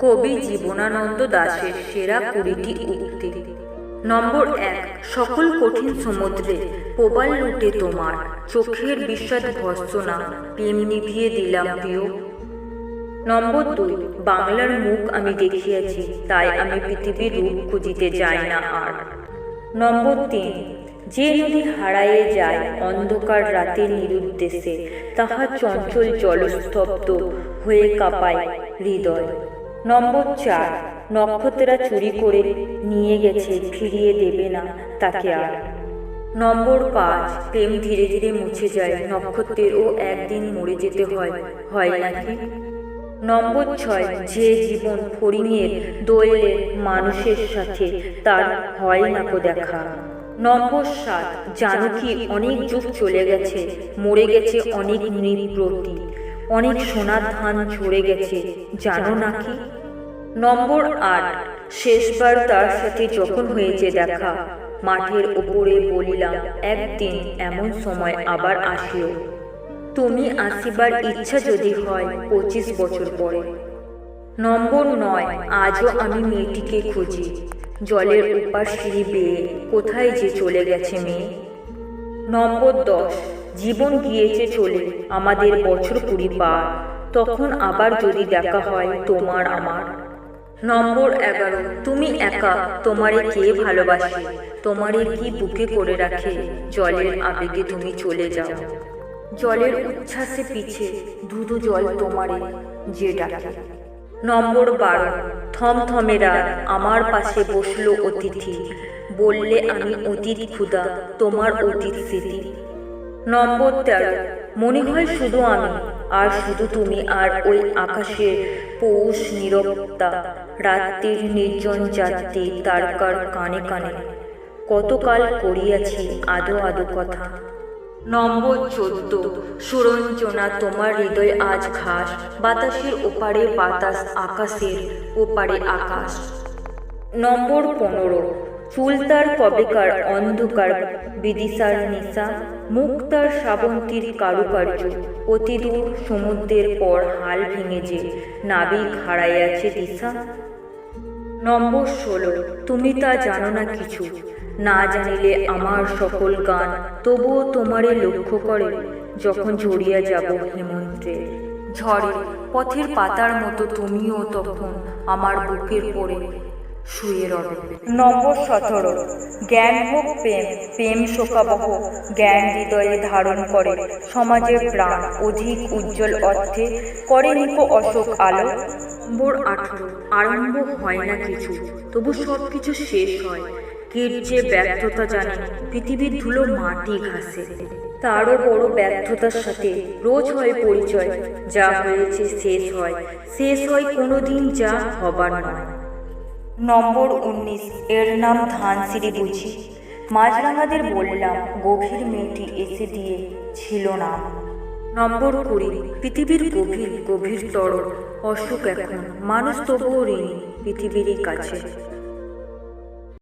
কবি জীবনানন্দ দাশের সেরা কুড়িটি উক্তি। নম্বর এক, সকল কঠিন সমুদ্রে প্রবাল লুটে তোমার, চোখের বিশ্বাস ভর্সনা প্রেম নিভিয়ে দিলাম প্রিয়। নম্বর দুই, বাংলার মুখ আমি দেখিয়াছি, তাই আমি পৃথিবীর রূপ খুঁজিতে যাই না আর। নম্বর তিন, যে নদী হারায়ে যায় অন্ধকার রাতে নিরুদ্দেশে, তাহা চঞ্চল জলস্তব্ধ হয়ে কাঁপায় হৃদয়। নম্বর চার নক্ষত্রা চুরি করে নিয়ে গেছে, ফিরিয়ে দেবে না তাকে আর। নম্বর পাঁচ, প্রেম ধীরে ধীরে মুছে যায় নক্ষত্রেরও একদিন মরে যেতে হয় হয় নাকি? নম্বর ছয়, যে জীবন ফড়িংয়ের দোয়েলের মানুষের সাথে, তার হয় না কো দেখা। নম্বর সাত জানো কি অনেক যুগ চলে গেছে, মরে গেছে অনেক নৃপ্রতি অনেক সোনার ধান ঝরে গেছে, জানো নাকি? নম্বর আট, শেষবার তার সাথে যখন হয়েছে দেখা, মাঠের ওপরে বলিলাম, একদিন এমন সময় আবার আসিও। তুমি আসিবার ইচ্ছা যদি হয়, পঁচিশ বছর পরে। নম্বর নয়, আজও আমি মেয়েটিকে খুঁজি। জলের উপার সিঁড়ি বেয়ে কোথায় যে চলে গেছে মেয়ে? নম্বর দশ জীবন গিয়েছে চলে, আমাদের বছর কুড়ি পার। তখন আবার যদি দেখা হয় তোমার আমার। নম্বর এগারো, তুমি একা, তোমারে কে ভালোবাসে? তোমারে কি বুকে করে রাখে? জলের আবেগে তুমি চলে যাও। জলের উচ্ছ্বাসে পিছে ধুধু জল তোমারে যে ডাকে। নম্বর বারো থমথমেরা আমার পাশে বসল অতিথি। বললে, আমি অতীত ক্ষুদা তোমার অতীত স্মৃতি। নম্বর তেরো মনে হয় শুধু আমি, আর শুধু তুমি আর ওই আকাশের পৌষ নীরবতা, রাত্রির নির্জন যাত্রী তারকার কানে কানে। কতকাল করিয়াছি আদো আদো কথা। নম্বর চোদ্দ, সুরঞ্জনা, তোমার হৃদয় আজ ঘাস, বাতাসের ওপারে বাতাস, আকাশের ওপারে আকাশ। নম্বর পনেরো চুলতার কবেকার অন্ধকার বিদিশার নিশা মুক্তার শ্রাবন্তীর কারুকার্য। অতিদূর সমুদ্রের পর হাল ভেঙে যে নাবিক হারাইয়াছে দিশা। নম্বর ষোলো, তুমি তা জানো না কিছু। না জানিলে আমার সকল গান, তবুও তোমারে লক্ষ্য করে, যখন জড়িয়া যাব হেমন্তে। ঝড়ে, পথের পাতার মতো তুমিও তখন আমার বুকের পরে শুয়ে রবে। নম্বর সতেরো জ্ঞান হোক প্রেম প্রেম শোকাবহ, জ্ঞান হৃদয়ে ধারণ করে সমাজের প্রাণ, অধিক উজ্জ্বল অর্থে করে নিকো অশোক আলো। নম্বর আঠারো, আরম্ভ হয় না কিছু, তবু সব কিছু শেষ হয়। কীট যে ব্যর্থতা জানে, পৃথিবীর ধুলো মাটি ঘাসে। তারও বড় ব্যর্থতার সাথে রোজ হয় পরিচয়, যা হয়েছে শেষ হয়। শেষ হয় কোনোদিন যা হবার নয়। নম্বর উনিশ, এর নাম ধানসিঁড়ি বুঝি। মাঝরাঙাদের বললাম, গভীর মেয়েটি এসে দিয়ে ছিল না। নম্বর কুড়ি, পৃথিবীর গভীর গভীরতর অসুখ এখন, মানুষ তবুও ঋণী, পৃথিবীরই কাছে।